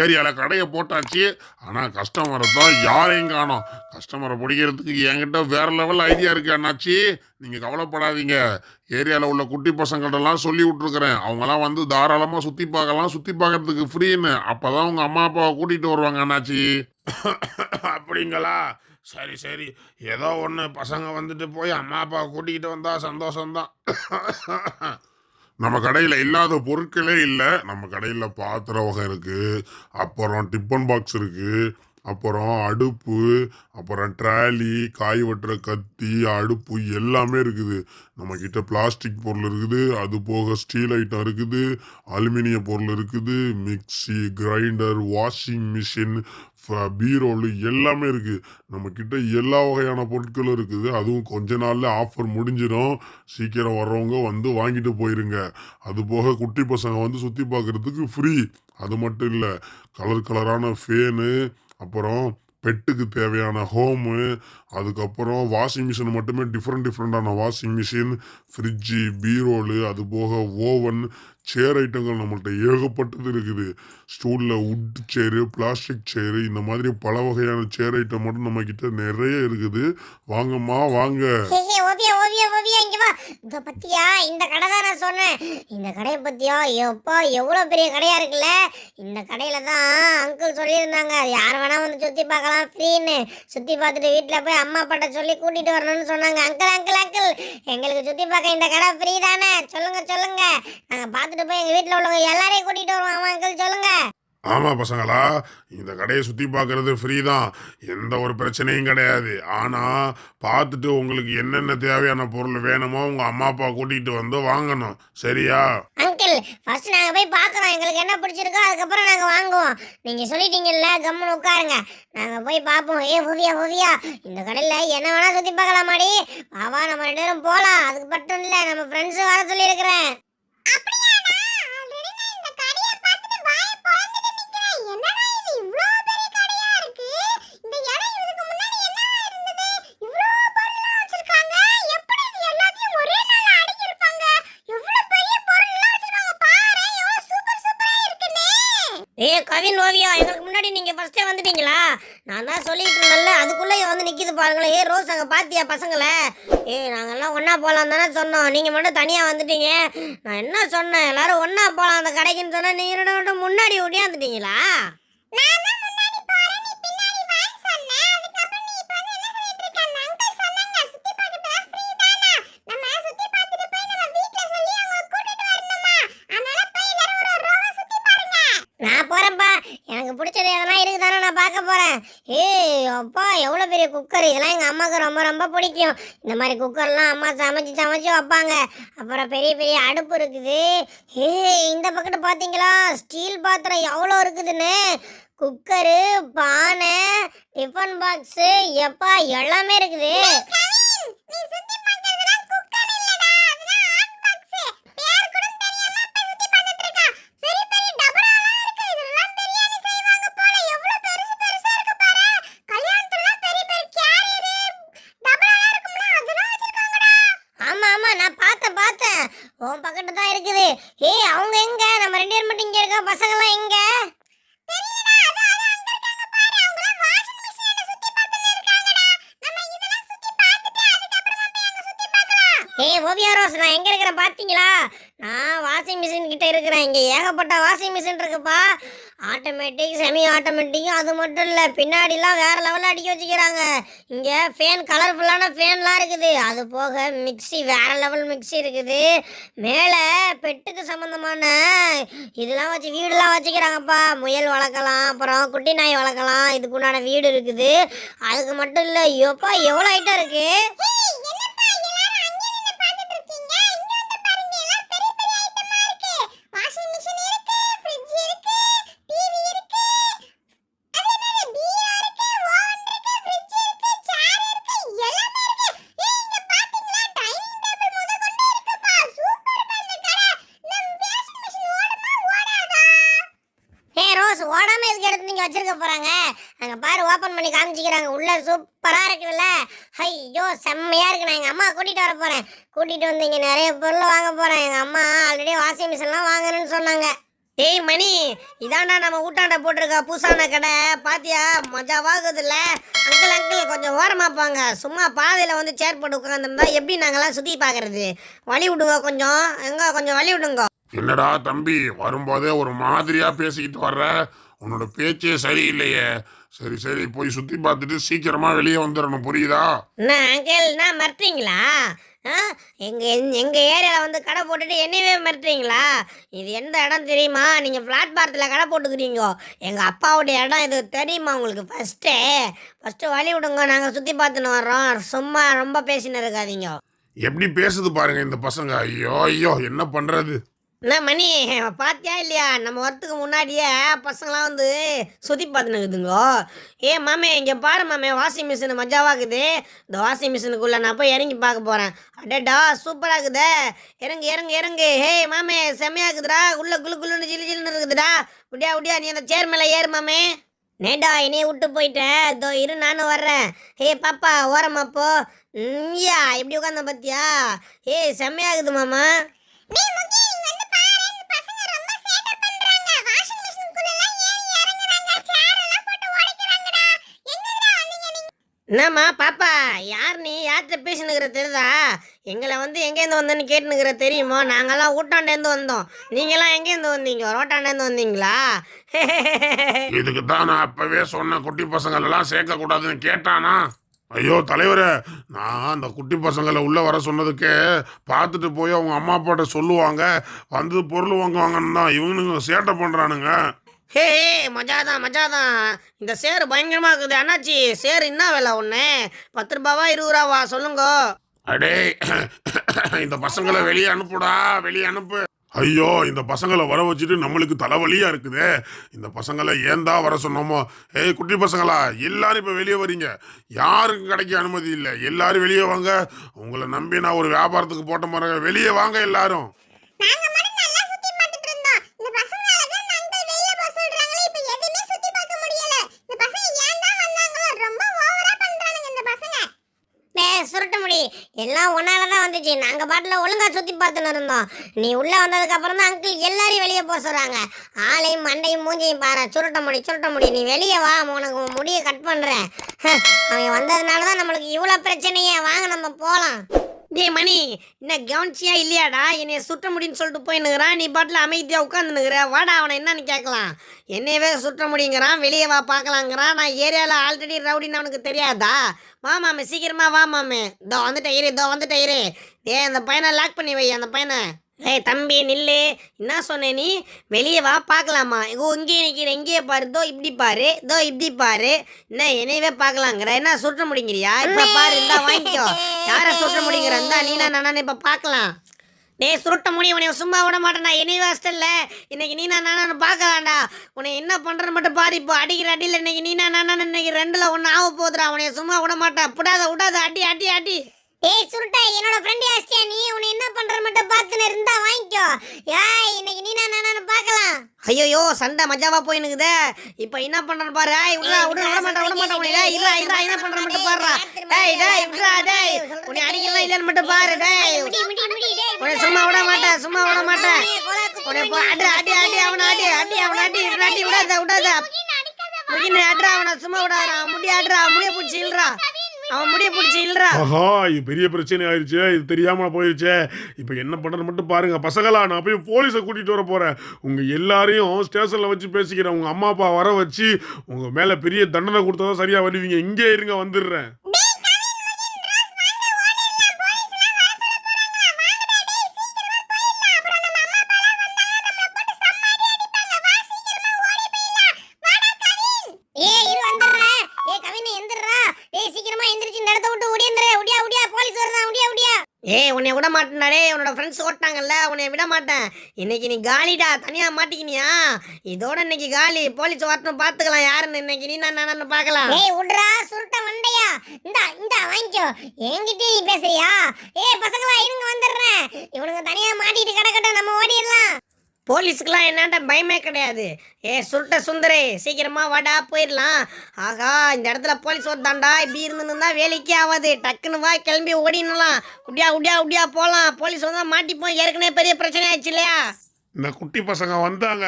ஏரியாவில் கடையை போட்டாச்சு. ஆனால் கஸ்டமரை தான் யாரையும் காணோம். கஸ்டமரை பிடிக்கிறதுக்கு என்கிட்ட வேற லெவல் ஐடியா இருக்கு அண்ணாச்சி. நீங்கள் கவலைப்படாதீங்க. ஏரியாவில் உள்ள குட்டி பசங்கள்டெல்லாம் சொல்லி விட்ருக்குறேன் அவங்களாம் வந்து தாராளமாக சுற்றி பார்க்கலாம். சுற்றி பார்க்கறதுக்கு ஃப்ரீன்னு அப்போ தான் உங்கள் அம்மா அப்பாவை கூட்டிகிட்டு வருவாங்க அண்ணாச்சி. அப்படிங்களா? சரி சரி. ஏதோ ஒன்று பசங்க வந்துட்டு போய் அம்மா அப்பாவை கூட்டிக்கிட்டு வந்தால் சந்தோஷம்தான். நம்ம கடையில் இல்லாத பொருட்களே இல்லை. நம்ம கடையில் பாத்திர வகை இருக்குது அப்புறம் டிஃபன் பாக்ஸ் இருக்குது அப்புறம் அடுப்பு அப்புறம் ட்ராலி காய் வெட்டுற கத்தி அடுப்பு எல்லாமே இருக்குது. நம்மக்கிட்ட பிளாஸ்டிக் பொருள் இருக்குது அது போக ஸ்டீல் ஐட்டம் இருக்குது அலுமினிய பொருள் இருக்குது மிக்ஸி கிரைண்டர் வாஷிங் மிஷின் பீரோலு எல்லாமே இருக்குது நம்மக்கிட்ட எல்லா வகையான பொருட்களும் இருக்குது. அதுவும் கொஞ்ச நாளில் ஆஃபர் முடிஞ்சிடும். சீக்கிரம் வர்றவங்க வந்து வாங்கிட்டு போயிருங்க. அது போக குட்டி பசங்க வந்து சுற்றி பார்க்குறதுக்கு ஃப்ரீ. அது மட்டும் இல்லை கலர் கலரான ஃபேனு அப்புறம் பெட்டுக்கு தேவையான ஹோமு அதுக்கப்புறம் வாஷிங் மிஷின் மட்டுமே டிஃப்ரெண்ட் டிஃப்ரெண்டான வாஷிங் மிஷின் ஃப்ரிட்ஜு பீரோலு அது போக ஓவன் சேர் ஐட்டங்கள் நம்மள்கிட்ட ஏகப்பட்டது இருக்குது. ஸ்டூலில் உட் சேரு பிளாஸ்டிக் சேரு இந்த மாதிரி பல வகையான சேர் ஐட்டம் மட்டும் நம்ம கிட்ட நிறைய இருக்குது. வாங்கம்மா வாங்க. ஹே ஓவியா ஓவியா ஓவியா இங்க வா. இந்த பத்தியா இந்த கடை தான் நான் சொன்னேன். இந்த கடையை பத்தியா எப்பா எவ்வளோ பெரிய கடையா இருக்குல்ல? இந்த கடையில தான் அங்கிள் சொல்லியிருந்தாங்க. யார் வேணா வந்து சுத்தி பார்க்கலாம் ஃப்ரீன்னு சுத்தி பார்த்துட்டு வீட்டில் போய் அம்மா அப்பாட்ட சொல்லி கூட்டிட்டு வரணும்னு சொன்னாங்க. அங்கிள் அங்கிள் அங்கிள் எங்களுக்கு சுத்தி பார்க்க இந்த கடை ஃப்ரீ தானே. சொல்லுங்க சொல்லுங்க. பார்த்து பார்த்துட்டு போய் எங்க வீட்டில் உள்ளவங்க எல்லாரையும் கூட்டிட்டு வருவோம் ஆமா அங்கிள் சொல்லுங்க. ஆமாம் பசங்களா இந்த கடையை சுற்றி பார்க்கறது ஃப்ரீ தான். எந்த ஒரு பிரச்சனையும் கிடையாது. ஆனால் பார்த்துட்டு உங்களுக்கு என்னென்ன தேவையான பொருள் வேணுமோ உங்கள் அம்மா அப்பா கூட்டிகிட்டு வந்து வாங்கணும். சரியா? அங்கிள் ஃபர்ஸ்ட் நாங்க போய் பார்க்குறோம் எங்களுக்கு என்ன பிடிச்சிருக்கோ அதுக்கப்புறம் நாங்க வாங்குவோம். நீங்க சொல்லிட்டீங்கல்ல கம்முன்னு உட்காருங்க. நாங்க போய் பார்ப்போம். ஏ ஓவியா ஓவியா இந்த கடையில என்ன வேணா சுத்தி பார்க்கலாமாடி வா நம்ம ரெண்டு பேரும் போலாம். அதுக்கு மட்டும் இல்ல. நம்ம ஃப்ரெண்ட்ஸ் வர சொல்லி இருக்கிறேன் ஃபஸ்ட்டே வந்துட்டீங்களா? நான் தான் சொல்லிட்டு இருந்தேன்ல அதுக்குள்ளே வந்து நிற்கிது பாருங்களேன் ஏ ரோஸ் அங்கே பார்த்தியா பசங்களை? ஏ நாங்கெல்லாம் ஒன்றா போகலாம் தானே சொன்னோம். நீங்கள் மட்டும் தனியாக வந்துட்டீங்க. நான் என்ன சொன்னேன்? எல்லாரும் ஒன்றா போகலாம் அந்த கடைக்குன்னு சொன்னால் நீங்கள் ரெண்டு மட்டும் முன்னாடி ஓடியாந்துட்டீங்களா எனக்கு பிடிச்சது எதனா இருக்குதானே நான் பார்க்க போகிறேன் ஏய் அப்பா எவ்வளோ பெரிய குக்கர்? இதெல்லாம் எங்கள் அம்மாவுக்கு ரொம்ப ரொம்ப பிடிக்கும். இந்த மாதிரி குக்கர்லாம் அம்மா சமைச்சு சமைச்சு வைப்பாங்க. அப்புறம் பெரிய பெரிய அடுப்பு இருக்குது. ஏய் இந்த பக்கத்து பார்த்தீங்களா ஸ்டீல் பாத்திரம் எவ்வளோ இருக்குதுன்னு? குக்கரு பானை டிஃபன் பாக்ஸு எப்பா எல்லாமே இருக்குது. ஏய் அவங்க எங்க? நம்ம ரெண்டு பேர் மட்டும் இங்க இருக்க? பசங்கலாம் எங்க? ஏய் ஓவியா ரோஸ் நான் எங்க இருக்கிறேன் பாத்தீங்களா? நான் வாஷிங் மிஷின் கிட்ட இருக்கிறேன். இங்க ஏகப்பட்ட வாஷிங் மிஷின் இருக்குப்பா. ஆட்டோமேட்டிக் செமி ஆட்டோமேட்டிக் அது மட்டும் இல்லை. பின்னாடிலாம் வேறு லெவலில் அடிக்க வச்சுக்கிறாங்க. இங்கே ஃபேன் கலர்ஃபுல்லான ஃபேன்லாம் இருக்குது. அது போக மிக்ஸி வேறு லெவல் மிக்ஸி இருக்குது. மேலே பெட்டுக்கு சம்மந்தமான இதெல்லாம் வச்சு வீடுலாம் வச்சுக்கிறாங்கப்பா. முயல் வளர்க்கலாம் அப்புறம் குட்டி நாய் வளர்க்கலாம். இதுக்கு உண்டான வீடு இருக்குது. அதுக்கு மட்டும் இல்லை ஐயோப்பா எவ்வளோ ஐட்டம் இருக்குது ஏ ரோஸ் ஓடாமல் எதுக்கு எடுத்து நீங்கள் வச்சிருக்க போகிறாங்க அங்கே பாரு ஓப்பன் பண்ணி காமிச்சிக்கிறாங்க. உள்ள சூப்பராக இருக்குதுல்ல ஐயோ செம்மையா இருக்கு. நான் எங்கள் அம்மா கூட்டிகிட்டு வர போகிறேன் கூட்டிகிட்டு வந்து இங்கே நிறைய பொருள் வாங்க போகிறேன் எங்கள் அம்மா ஆல்ரெடி வாஷிங் மிஷின்லாம் வாங்கணும்னு சொன்னாங்க. டேய் மணி இதாண்டா நம்ம ஊட்டாண்ட போட்டிருக்க பூசான கடை. பாத்தியா? மஜாவாகுதுல்ல. அங்கிள் அங்கிள் கொஞ்சம் ஓரமாப்பாங்க சும்மா பாதையில் வந்து சேர் போட்டு உட்காந்துருந்தா எப்படி நாங்கள்லாம் சுற்றி பார்க்குறது? வழி விடுங்க கொஞ்சம். எங்க கொஞ்சம் வழி விடுங்க. என்னடா தம்பி வரும்போதே ஒரு மாதிரியா பேசிக்கிட்டு வர்ற? உன்னோட பேச்சே சரியில்லையே. சரி சரி போய் சுத்தி பார்த்துட்டு சீக்கிரமா வெளியே வந்துடணும் புரியுதா? என்ன அங்கிள் என்ன மிரட்டுறீங்களா ஆ? எங்க எங்க ஏரியாவில் வந்து கடை போட்டுட்டு என்னையவே மிரட்டுறீங்களா இது எந்த இடம் தெரியுமா? நீங்கள் பிளாட்பாரத்தில் கடை போட்டுக்கிறீங்க. எங்கள் அப்பாவுடைய இடம் இது தெரியுமா உங்களுக்கு ஃபஸ்ட்டு ஃபஸ்ட்டு வழி விடுங்க நாங்கள் சுற்றி பார்த்துன்னு வர்றோம். சும்மா ரொம்ப பேசின்னு இருக்காதீங்க. எப்படி பேசுது பாருங்க இந்த பசங்க. ஐயோ ஐயோ என்ன பண்றது? என்ன மணி? பார்த்தியா இல்லையா? நம்ம வரத்துக்கு முன்னாடியே பசங்களாம் வந்து சுற்றி பார்த்துனுக்குதுங்கோ ஏ மாமே இங்கே பாரு மாமே வாஷிங் மிஷின் மஜாவாக்குது இந்த வாஷிங் மிஷினுக்குள்ளே நான் போய் இறங்கி பார்க்க போகிறேன் அடேடா சூப்பராக இருக்குதே. இறங்கு இறங்கு இறங்கு. ஹே மாமே செம்மையா இருக்குதுடா. உள்ளே குளு குளுன்னு ஜிலு ஜிலுன்னு இருக்குதுடா. விடியா உடியா நீ அந்த சேர் மேலே ஏறு மாமே. நேடா என்னையே விட்டு போயிட்டேன் இதோ இரு நானும் வர்றேன். ஹே பாப்பா ஓரமாப்போ யா இப்படி உட்காந்த பார்த்தியா ஏய் செம்மையாகுது மாமா. என்னம்மா பாப்பா யார் நீ? யார்கிட்ட பேசினுக்கிற தெரியுதா? எங்களை வந்து எங்கேருந்து வந்தேன்னு கேட்டுனுக்கிற தெரியுமோ? நாங்கள்லாம் ஊட்டாண்டேருந்து வந்தோம். நீங்களாம் எங்கேருந்து வந்தீங்க? ரோட்டாண்டேருந்து வந்தீங்களா? இதுக்கு தான் நான் அப்பவே சொன்ன குட்டி பசங்களெல்லாம் சேர்க்கக்கூடாதுன்னு கேட்டானா? ஐயோ தலைவரே நான் அந்த குட்டி பசங்களை உள்ளே வர சொன்னதுக்கே பார்த்துட்டு போய் அவங்க அம்மா அப்பாட்ட சொல்லுவாங்க வந்து பொருள் வாங்குவாங்கன்னு தான் இவனுங்க சேட்டை பண்ணுறானுங்க ஹே ஹே மஜாதான் மஜாதான். இந்த சேரு பயங்கரமா இருக்குது. அண்ணாச்சி சேரு என்ன விலை ஒன்று பத்து ரூபாவா இருபது ரூபாவா? சொல்லுங்க. அடே இந்த பசங்களை வெளியே அனுப்புடா வெளியே அனுப்பு. ஐயோ இந்த பசங்களை வர வச்சுட்டு நம்மளுக்கு தலைவலியா இருக்குதே. இந்த பசங்களை ஏன் தான் வர சொன்னோமோ? ஏய் குட்டி பசங்களா எல்லாரும் இப்ப வெளியே வரீங்க. யாருக்கும் கிடைக்க அனுமதி இல்லை. எல்லாரும் வெளியே வாங்க. உங்களை நம்பி நான் ஒரு வியாபாரத்துக்கு போட்ட மாதிரி வெளியே வாங்க எல்லாரும் நாங்க மட்டும் நல்லா சுத்தி பார்த்துட்டு இருந்தோம் இந்த பசங்களால தான் நாங்க வெளிய போக சொல்றாங்களே இப்போ எதுவுமே சுத்தி பார்க்க முடியல இந்த பசங்க ஏன் தான் வந்தாங்களோ ரொம்ப ஓவரா பண்றானுங்க இந்த பசங்க டே சுருட்ட முடி எல்லாம் ஒன்னால தான் வந்துச்சு. நாங்கள் பாட்டில் ஒழுங்கா சுற்றி பார்த்துன்னு இருந்தோம். நீ உள்ளே வந்ததுக்கு அப்புறம் தான் அங்கிள் எல்லாரையும் வெளியே போக சொல்கிறாங்க ஆளையும் மண்டையும் மூஞ்சியும் பாரு. சுருட்ட முடி சுருட்ட முடி. நீ வெளியே வா உனக்கு முடிய முடியை கட் பண்ணுறேன் அவன் வந்ததுனால தான் நம்மளுக்கு இவ்வளோ பிரச்சனையே. வாங்க நம்ம போகலாம் டே மணி என்ன கவனிச்சியா இல்லையாடா? என்னை சுட்ட முடின்னு சொல்லிட்டு போயின்னுக்குறான் நீ பாட்டில் அமைதியாக உட்காந்துனுக்குற வாடா அவனை என்னன்னு கேட்கலாம். என்னையவே சுட்ட முடியுங்கிறான். வெளியே வா பார்க்கலாங்கிறான். நான் ஏரியாவில் ஆல்ரெடி ரவுடின்னு அவனுக்கு தெரியாதா? வா மாமே சீக்கிரமாக வா மாமே. இதோ வந்துட்டே இரு இதோ வந்துட்டேன் இரு. ஏ அந்த பையனை லாக் பண்ணி வை அந்த பையனை. ஏய் தம்பி நில்லு. என்ன சொன்ன நீ? வெளியே வா பார்க்கலாமா? ஓ இங்கேயே நிற்கிற இங்கேயே பாரு. தோ இப்படி பாரு இதோ இப்படி பாரு. என்ன என்னையவே பார்க்கலாங்கிற? என்ன சுற்ற முடிங்கிறியா? இப்போ பாரு இந்தா வாங்கிக்கோ. யாரை சுற்ற முடிங்கிற? இருந்தா நீனா நானு இப்போ பார்க்கலாம். டேய் சுருட்ட முடியும் உனைய சும்மா விட மாட்டேன்டா. என்னைய ஹாஸ்டல்ல இன்னைக்கு நீ நான் நானு பார்க்கலாம்டா. உன்னை என்ன பண்ணுறன்னு மட்டும் பாரு. இப்போ அடிக்கிற அடியில் இன்னைக்கு நீ நான் நானு இன்னைக்கு ரெண்டில் ஒன்று ஆக போதுடா உனைய சும்மா விட மாட்டேன். விடாத விடாத அடி அடி அடி. ஏய் சுருட்டா என்னோட ஃப்ரெண்ட் ஆஸ்டியா நீ உன்னை என்ன பண்ற மட்டும் பார்த்துன்னு இருந்தா வாங்கிக்கோ ஏய் இன்னைக்கு நீ நான் நானு பார்க்கலாம் ஐயோ சண்டை மஜாவா போயினுக்குதே இப்போ என்ன பண்றேன்னு பாரு ஏய் விட்றா விட விட மாட்டேன் விட மாட்டேன் உன்னை இருடா இருடா என்ன பண்ற மட்டும் பாருடா டேய் டேய் விட்றா டேய் உன்னை அடிக்கலாம் இல்லைன்னு மட்டும் பாரு டேய் உன்னை சும்மா விட மாட்டேன் சும்மா விட மாட்டேன் உன்னை அடி அடி அடி அவனை அடி அடி அவனை அடி அடி விடாத விடாத முகின அட்ரா அவனை சும்மா விடாதா முடி அட்ரா முடிய பிடிச்சி இல்றா அவன் முடிய பிடிச்சி இல்றா. ஆஹா இது பெரிய பிரச்சனை ஆயிடுச்சு இது தெரியாம போயிடுச்சே இப்போ என்ன பண்றது மட்டும் பாருங்க பசங்களா நான் போய் போலீஸை கூட்டிட்டு வர போறேன். உங்க எல்லாரையும் ஸ்டேஷன்ல வச்சு பேசிக்கிறேன் உங்க அம்மா அப்பா வர வச்சு உங்க மேல பெரிய தண்டனை கொடுத்தா சரியா வருவீங்க. இங்கே இருங்க வந்துடுறேன். ஏய் உன்னை விட மாட்டேன்டா உன்னோட ஃப்ரெண்ட்ஸ் ஓட்டாங்கல்ல உன்னை விட மாட்டேன். இன்னைக்கு நீ காலிடா தனியா மாட்டிக்கினியா? இதோட இன்னைக்கு காலி. போலீஸ் வரட்டும் பார்த்துக்கலாம் யாருன்னு இன்னைக்கு நீ நான் நான் பார்க்கலாம் ஏய் விட்றா சுருட்ட மண்டையா? இந்த இந்த வாங்கிக்கோ. என்கிட்ட நீ பேசுறியா? ஏய் பசங்களா இருங்க வந்துடுறேன். இவனுங்க தனியா மாட்டிட்டு கிடக்கட்டும் நம்ம ஓடிடலாம். போலீஸுக்கெல்லாம் என்னட்ட பயமே கிடையாது. ஏ சுருட்ட சுந்தரே சீக்கிரமாக வாடா போயிடலாம் ஆகா இந்த இடத்துல போலீஸ் ஒருத்தாண்டா இப்படி இருந்துன்னு வேலைக்கே ஆகாது டக்குன்னு வா கிளம்பி ஓடினலாம் உடியா உடியா உடியா போகலாம் போலீஸ் வந்தால் மாட்டிப்போம். ஏற்கனவே பெரிய பிரச்சனை ஆயிடுச்சு இல்லையா? இந்த குட்டி பசங்க வந்தாங்க.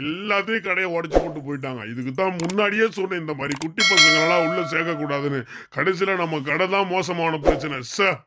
எல்லாத்தையும் கடையை உடச்சி போட்டு போயிட்டாங்க. இதுக்கு தான் முன்னாடியே சொன்னேன் இந்த மாதிரி குட்டி பசங்களெல்லாம் உள்ளே சேர்க்கக்கூடாதுன்னு. கடைசியில் நம்ம கடை தான் மோசமான பிரச்சனை சார்